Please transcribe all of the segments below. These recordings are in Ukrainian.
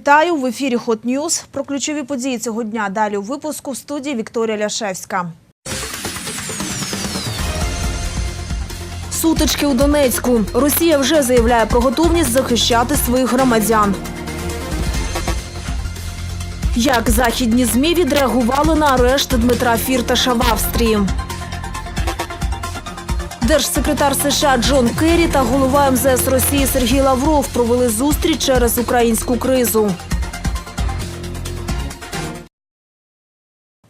Вітаю в ефірі Hot News. Про ключові події цього дня далі у випуску в студії Вікторія Ляшевська. Сутички у Донецьку. Росія вже заявляє про готовність захищати своїх громадян. Як західні змі відреагували на арешт Дмитра Фірташа в Австрії? Держсекретар США Джон Керрі та голова МЗС Росії Сергій Лавров провели зустріч через українську кризу.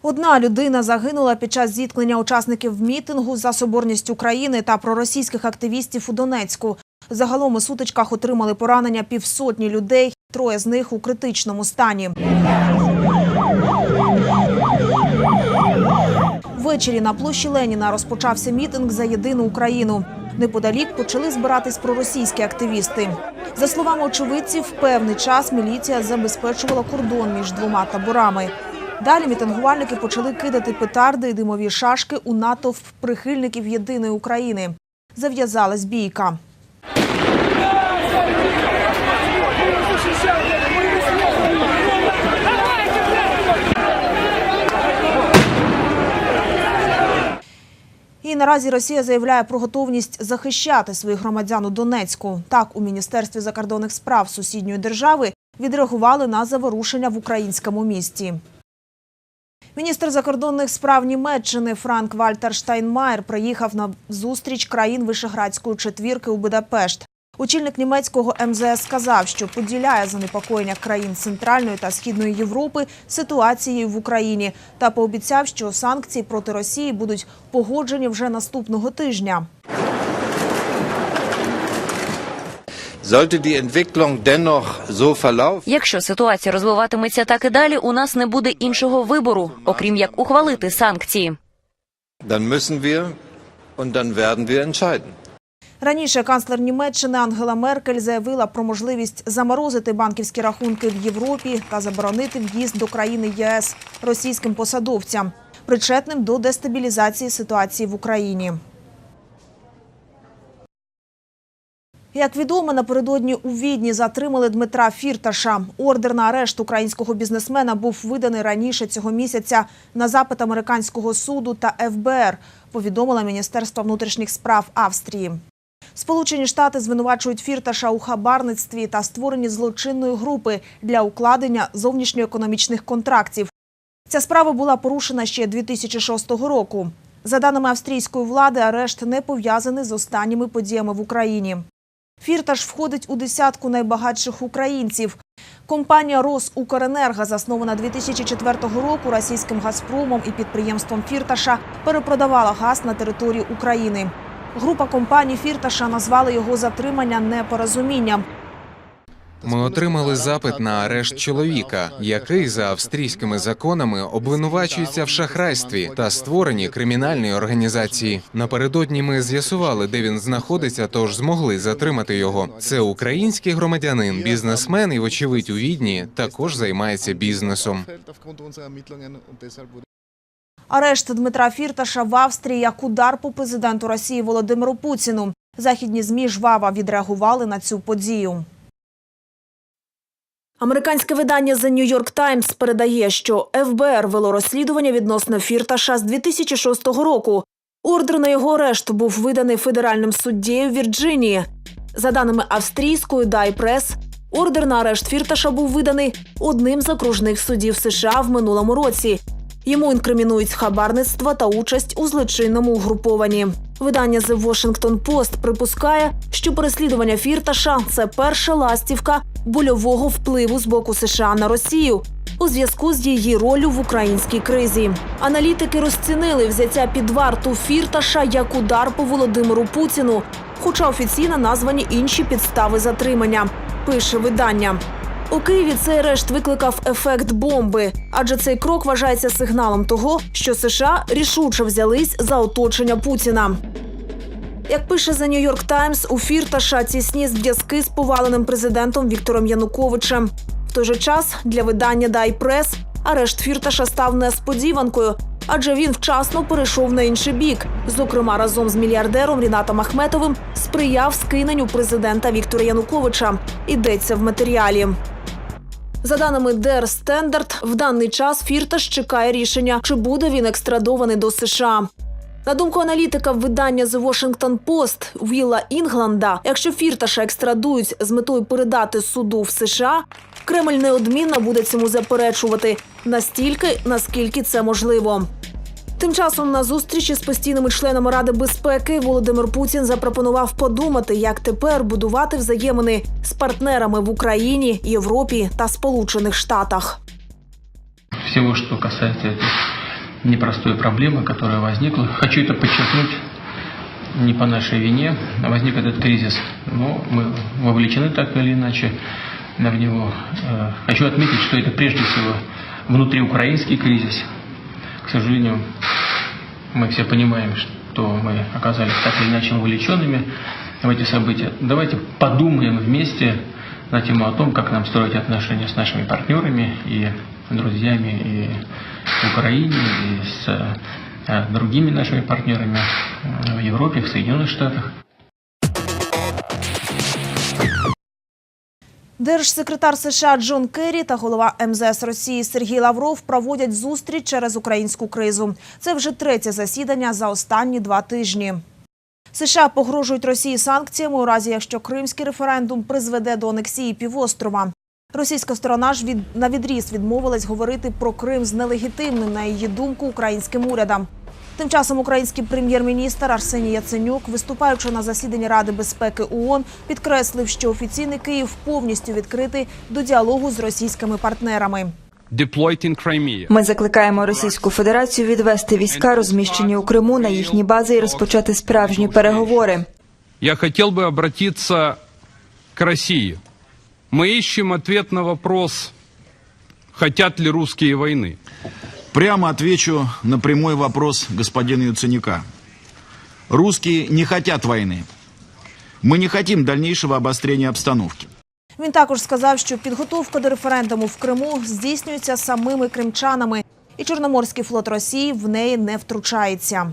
Одна людина загинула під час зіткнення учасників мітингу за соборність України та проросійських активістів у Донецьку. Загалом у сутичках отримали поранення півсотні людей, троє з них у критичному стані. Ввечері на площі Леніна розпочався мітинг за єдину Україну. Неподалік почали збиратись проросійські активісти. За словами очевидців, певний час міліція забезпечувала кордон між двома таборами. Далі мітингувальники почали кидати петарди і димові шашки у натовп прихильників єдиної України. Зав'язалась бійка. Наразі Росія заявляє про готовність захищати своїх громадян у Донецьку. Так, у міністерстві закордонних справ сусідньої держави відреагували на заворушення в українському місті. Міністр закордонних справ Німеччини Франк Вальтер Штайнмаєр приїхав на зустріч країн Вишеградської четвірки у Будапешт. Очільник німецького МЗС сказав, що поділяє занепокоєння країн Центральної та Східної Європи ситуацією в Україні та пообіцяв, що санкції проти Росії будуть погоджені вже наступного тижня. Якщо ситуація розвиватиметься так і далі, у нас не буде іншого вибору, окрім як ухвалити санкції. dann müssen wir und dann werden wir entscheiden. Раніше канцлер Німеччини Ангела Меркель заявила про можливість заморозити банківські рахунки в Європі та заборонити в'їзд до країни ЄС російським посадовцям, причетним до дестабілізації ситуації в Україні. Як відомо, напередодні у Відні затримали Дмитра Фірташа. Ордер на арешт українського бізнесмена був виданий раніше цього місяця на запит американського суду та ФБР, повідомила Міністерство внутрішніх справ Австрії. Сполучені Штати звинувачують Фірташа у хабарництві та створенні злочинної групи для укладення зовнішньоекономічних контрактів. Ця справа була порушена ще 2006 року. За даними австрійської влади, арешт не пов'язаний з останніми подіями в Україні. Фірташ входить у десятку найбагатших українців. Компанія «Росукренерго», заснована 2004 року російським «Газпромом» і підприємством Фірташа, перепродавала газ на території України. Група компаній Фірташа назвала його затримання непорозумінням. Ми отримали запит на арешт чоловіка, який за австрійськими законами обвинувачується в шахрайстві та створенні кримінальної організації. Напередодні ми з'ясували, де він знаходиться, тож змогли затримати його. Це український громадянин, бізнесмен і, вочевидь, у відні також займається бізнесом. Арешт Дмитра Фірташа в Австрії як удар по президенту Росії Володимиру Путіну. Західні змі жваво відреагували на цю подію. Американське видання The New York Times передає, що ФБР вело розслідування відносно Фірташа з 2006 року. Ордер на його арешт був виданий федеральним суддєю Вірджинії. За даними австрійської Дай Прес, ордер на арешт Фірташа був виданий одним з окружних судів США в минулому році. Йому інкримінують хабарництво та участь у злочинному угруповані. Видання The Washington Post припускає, що переслідування Фірташа це перша ластівка больового впливу з боку США на Росію у зв'язку з її ролью в українській кризі. Аналітики розцінили взяття під варту Фірташа як удар по Володимиру Путіну, хоча офіційно названі інші підстави затримання. Пише видання. У Києві цей арешт викликав ефект бомби, адже цей крок вважається сигналом того, що США рішуче взялись за оточення Путіна. Як пише The New York Times, у Фірташа тісні зв'язки з поваленим президентом Віктором Януковичем. В той же час для видання Дай Прес арешт Фірташа став несподіванкою, адже він вчасно перейшов на інший бік. Зокрема, разом з мільярдером Рінатом Ахметовим сприяв скиненню президента Віктора Януковича. Йдеться в матеріалі. За даними Der Standard, в даний час Фірташ чекає рішення, чи буде він екстрадований до США. На думку аналітика видання The Washington Post Вілла Інгланда, якщо Фірташа екстрадують з метою передати суду в США, Кремль неодмінно буде цьому заперечувати настільки, наскільки це можливо. Тим часом на зустрічі з постійними членами Ради безпеки Володимир Путін запропонував подумати, як тепер будувати взаємини з партнерами в Україні, Європі та Сполучених Штатах. всего, что касается этой непростой проблемы, которая возникла. Хочу это подчеркнуть не по нашей вине. Возник этот кризис, но мы вовлечены так или иначе в него. Э, Хочу отметить, что это прежде всего внутриукраинский кризис. К сожалению, мы все понимаем, что мы оказались так или иначе вовлеченными в эти события. Давайте подумаем вместе на тему о том, как нам строить отношения с нашими партнерами и друзьями и в Украине, и с э, другими нашими партнерами в Европе, в Соединенных Штатах. Держсекретар США Джон Керрі та голова МЗС Росії Сергій Лавров проводять зустріч через українську кризу. Це вже третє засідання за останні два тижні. США погрожують Росії санкціями у разі, якщо кримський референдум призведе до анексії півострова. Російська сторона ж від на відріз відмовилась говорити про Крим з нелегітимним, на її думку, українським урядом. Тим часом український прем'єр-міністр Арсеній Яценюк, виступаючи на засіданні Ради безпеки ООН, підкреслив, що офіційний Київ повністю відкритий до діалогу з російськими партнерами. deployed in Crimea. Ми закликаємо Російську Федерацію відвести війська, розміщені у Криму, на їхні бази і розпочати справжні переговори. Я хотел бы обратиться к России. Мы ищем ответ на вопрос, хотят ли русские войны. Прямо отвечу на прямой вопрос господина Юценюка. Русские не хотят войны. Мы не хотим дальнейшего обострения обстановки. Він також сказав, що підготовка до референдуму в Криму здійснюється самими кримчанами, і Чорноморський флот Росії в неї не втручається.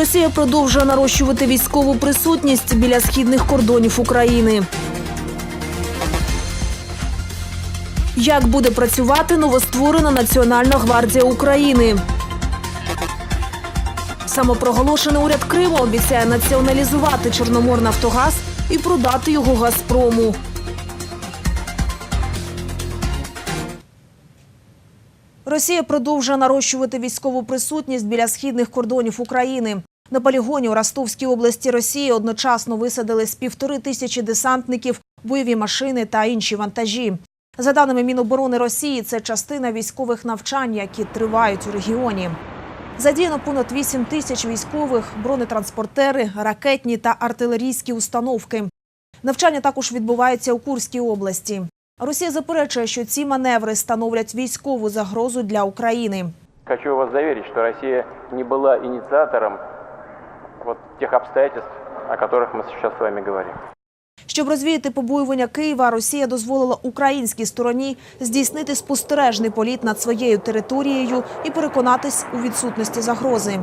Росія продовжує нарощувати військову присутність біля східних кордонів України. Як буде працювати новостворена Національна гвардія України? Самопроголошений уряд Криму обіцяє націоналізувати Чорноморнафтогаз і продати його Газпрому. Росія продовжує нарощувати військову присутність біля східних кордонів України. На полігоні у Ростовській області Росії одночасно висадили з півтори тисячі десантників, бойові машини та інші вантажі. За даними Міноборони Росії, це частина військових навчань, які тривають у регіоні. Задіяно понад 8 тисяч військових, бронетранспортери, ракетні та артилерійські установки. Навчання також відбуваються у Курській області. Росія заперечує, що ці маневри становлять військову загрозу для України. Хочу вас заверить, что Россия не была инициатором вот тех обстоятельств, о которых мы сейчас с вами говорим. Щоб розвіяти побоювання Києва, Росія дозволила українській стороні здійснити спостережний політ над своєю територією і переконатись у відсутності загрози.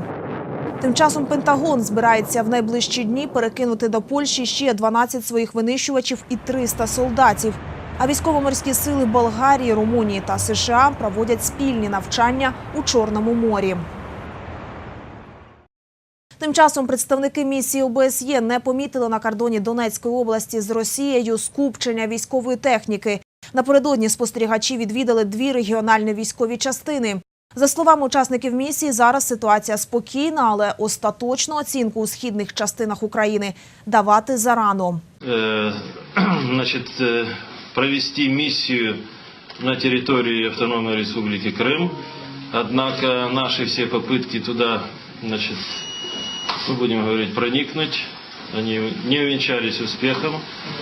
Тим часом Пентагон збирається в найближчі дні перекинути до Польщі ще 12 своїх винищувачів і 300 солдатів. А військово-морські сили Болгарії, Румунії та США проводять спільні навчання у Чорному морі. Тим часом представники місії ОБСЄ не помітили на кордоні Донецької області з Росією скупчення військової техніки. Напередодні спостерігачі відвідали дві регіональні військові частини. За словами учасників місії, зараз ситуація спокійна, але остаточну оцінку у східних частинах України давати зарано. э, значит, э, провести миссию на территории Автономной Республики Крым. Однако наши все попытки туда, значит, мы будем говорить, проникнуть, они не увенчались успехом,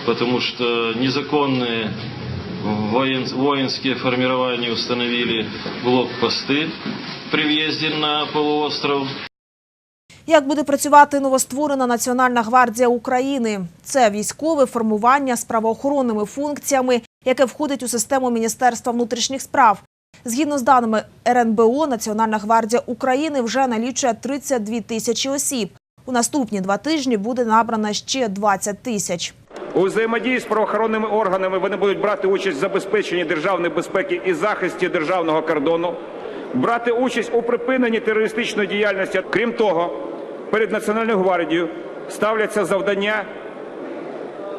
потому что незаконные воен- воинские формирования установили блокпосты при въезде на полуостров. Як буде працювати новостворена Національна гвардія України? Це військове формування з правоохоронними функціями, яке входить у систему Міністерства внутрішніх справ. Згідно з даними РНБО, Національна гвардія України вже налічує 32 тисячі осіб. У наступні два тижні буде набрано ще 20 тисяч. У взаємодії з правоохоронними органами вони будуть брати участь в забезпеченні державної безпеки і захисті державного кордону, брати участь у припиненні терористичної діяльності. Крім того, перед Національною гвардією ставляться завдання,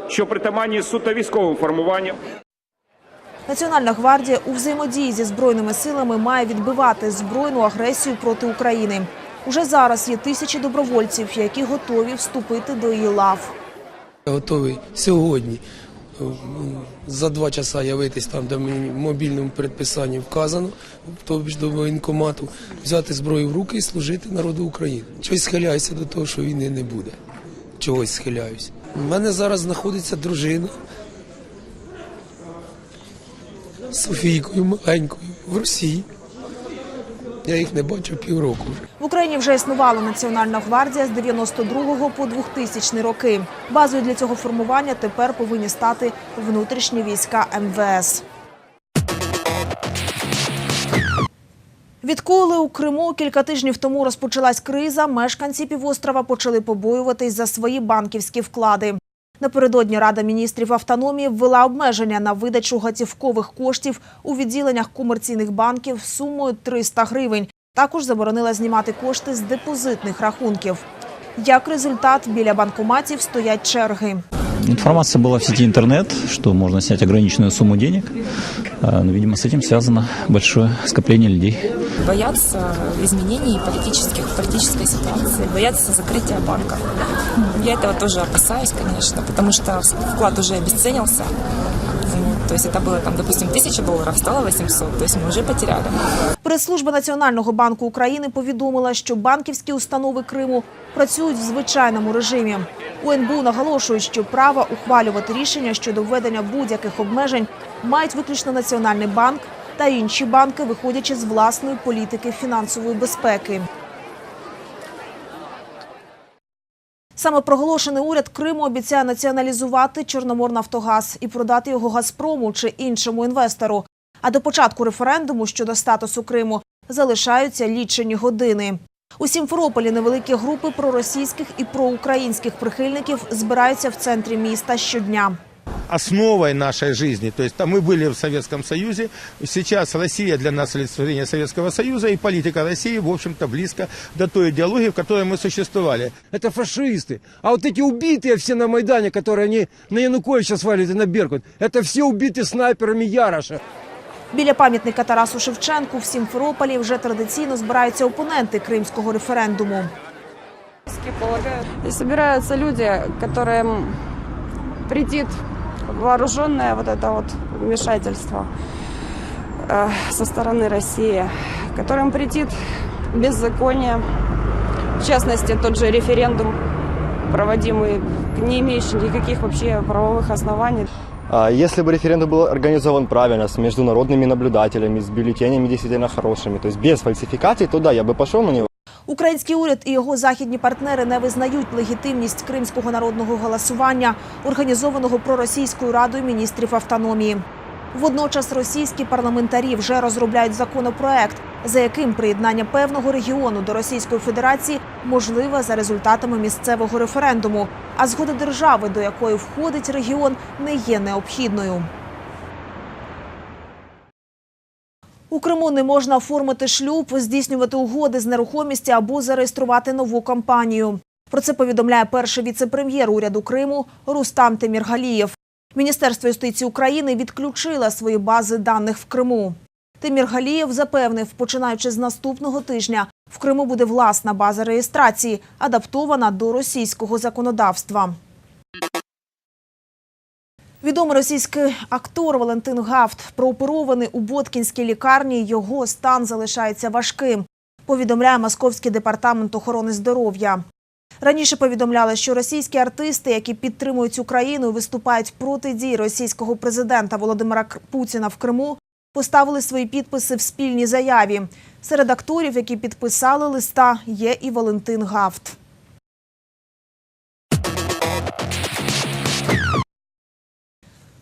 що притаманні суто військовим формуванням. Національна гвардія у взаємодії зі збройними силами має відбивати збройну агресію проти України. Уже зараз є тисячі добровольців, які готові вступити до її лав. Готовий сьогодні за два часа явитись там, де мені в мобільному передписанні вказано, тобто до воєнкомату, взяти зброю в руки і служити народу України. Чогось схиляюся до того, що війни не буде. Чогось схиляюсь. У мене зараз знаходиться дружина Софійкою маленькою в Росії. Я їх не бачу півроку. В Україні вже існувала Національна гвардія з 92 по 2000 роки. Базою для цього формування тепер повинні стати внутрішні війська МВС. Відколи у Криму кілька тижнів тому розпочалась криза, мешканці півострова почали побоюватись за свої банківські вклади. Напередодні Рада міністрів автономії ввела обмеження на видачу готівкових коштів у відділеннях комерційних банків сумою 300 гривень. Також заборонила знімати кошти з депозитних рахунків. Як результат, біля банкоматів стоять черги. Информация была в сети интернет, что можно снять ограниченную сумму денег. А, Но, видимо, с этим связано большое скопление людей. боятся изменений политических, политической ситуации, боятся закрытия банков. Я этого тоже опасаюсь, конечно, потому что вклад уже обесценился. Вот, То есть это было, там, допустим, 1000 долларов, стало 800, то есть мы уже потеряли. Прес-служба Національного банку України повідомила, що банківські установи Криму працюють в звичайному режимі. У НБУ наголошують, що право ухвалювати рішення щодо введення будь-яких обмежень мають виключно Національний банк та інші банки, виходячи з власної політики фінансової безпеки. Саме проголошений уряд Криму обіцяє націоналізувати Чорноморнафтогаз і продати його Газпрому чи іншому інвестору. А до початку референдуму щодо статусу Криму залишаються лічені години. У Сімферополі невеликі групи проросійських і проукраїнських прихильників збираються в центрі міста щодня. основой нашей жизни. То есть там мы были в Советском Союзе, сейчас Россия для нас олицетворение Советского Союза, и политика России, в общем-то, близко до той идеологии, в которой мы существовали. Это фашисты. А вот эти убитые все на Майдане, которые они на Януковича свалят и на Беркут, это все убиты снайперами Яроша. Біля пам'ятника Тарасу Шевченку в Сімферополі вже традиційно збираються опоненти кримського референдуму. Здесь собираются люди, которым претит вооруженное вот это вот вмешательство э, со стороны России, которым претит беззаконие, в частности, тот же референдум, проводимый, не имеющий никаких вообще правовых оснований. А Если бы референдум был организован правильно, с международными наблюдателями, с бюллетенями действительно хорошими, то есть без фальсификаций, то да, я бы пошел на него. Український уряд і його західні партнери не визнають легітимність кримського народного голосування, організованого проросійською радою міністрів автономії. Водночас російські парламентарі вже розробляють законопроект, за яким приєднання певного регіону до Російської Федерації можливе за результатами місцевого референдуму. А згода держави, до якої входить регіон, не є необхідною. У Криму не можна оформити шлюб, здійснювати угоди з нерухомості або зареєструвати нову компанію. Про це повідомляє перший віце-прем'єр уряду Криму Рустам Теміргалієв. Міністерство юстиції України відключило свої бази даних в Криму. Теміргалієв запевнив, починаючи з наступного тижня, в Криму буде власна база реєстрації, адаптована до російського законодавства. Відомий російський актор Валентин Гафт прооперований у Боткінській лікарні. Його стан залишається важким. Повідомляє Московський департамент охорони здоров'я. Раніше повідомляли, що російські артисти, які підтримують Україну і виступають проти дій російського президента Володимира Путіна в Криму, поставили свої підписи в спільній заяві. Серед акторів, які підписали листа, є і Валентин Гафт.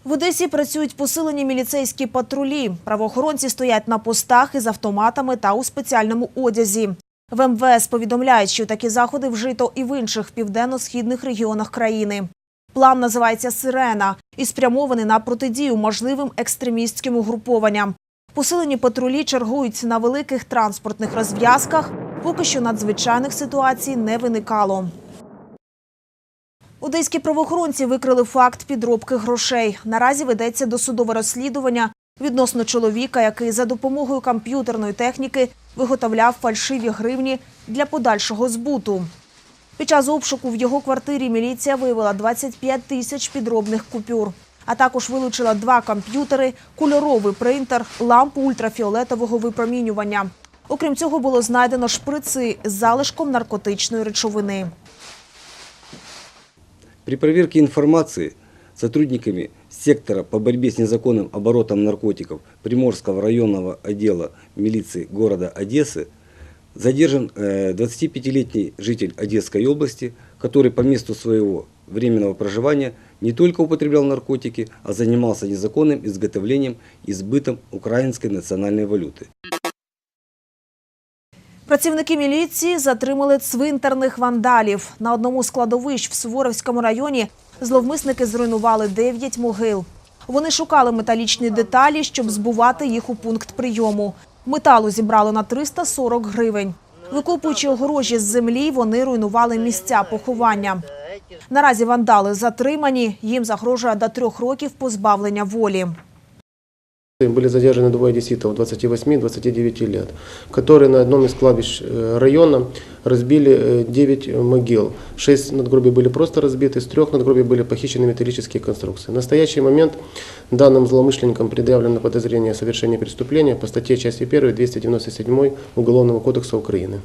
В Одесі працюють посилені міліцейські патрулі. Правоохоронці стоять на постах із автоматами та у спеціальному одязі. В МВС повідомляють, що такі заходи вжито і в інших південно-східних регіонах країни. План називається Сирена і спрямований на протидію можливим екстремістським угрупованням. Посилені патрулі чергують на великих транспортних розв'язках. Поки що надзвичайних ситуацій не виникало. Одеські правоохоронці викрили факт підробки грошей. Наразі ведеться досудове розслідування відносно чоловіка, який за допомогою комп'ютерної техніки виготовляв фальшиві гривні для подальшого збуту. Під час обшуку в його квартирі міліція виявила 25 тисяч підробних купюр, а також вилучила два комп'ютери, кольоровий принтер, лампу ультрафіолетового випромінювання. Окрім цього, було знайдено шприци з залишком наркотичної речовини. При проверке информации сотрудниками сектора по борьбе с незаконным оборотом наркотиков Приморского районного отдела милиции города Одессы задержан э, 25-летний житель Одесской области, который по месту своего временного проживания не только употреблял наркотики, а занимался незаконным изготовлением и сбытом украинской национальной валюты. Працівники міліції затримали цвинтарних вандалів. На одному з кладовищ в Суворовському районі зловмисники зруйнували 9 могил. Вони шукали металічні деталі, щоб збувати їх у пункт прийому. Металу зібрали на 340 гривень. Викопуючи огорожі з землі, вони руйнували місця поховання. Наразі вандали затримані. Їм загрожує до трьох років позбавлення волі. Были задержаны двое одесситов 28-29 лет, которые на одном из кладбищ э, района разбили э, 9 могил. Шесть надгробий были просто разбиты, с трех надгробий были похищены металлические конструкции. В настоящий момент данным злоумышленникам предъявлено подозрение о совершении преступления по статье части 1 297 Уголовного кодекса Украины.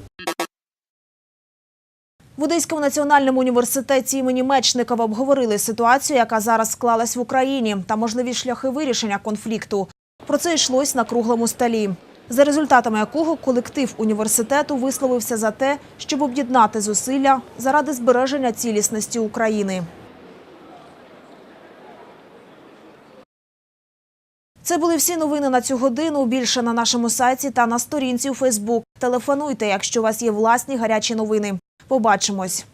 В Одеському національному університеті імені Мечникова обговорили ситуацію, яка зараз склалась в Україні, та можливі шляхи вирішення конфлікту. Про це йшлось на круглому столі, за результатами якого колектив університету висловився за те, щоб об'єднати зусилля заради збереження цілісності України. Це були всі новини на цю годину. Більше на нашому сайті та на сторінці у Фейсбук. Телефонуйте, якщо у вас є власні гарячі новини. Побачимось.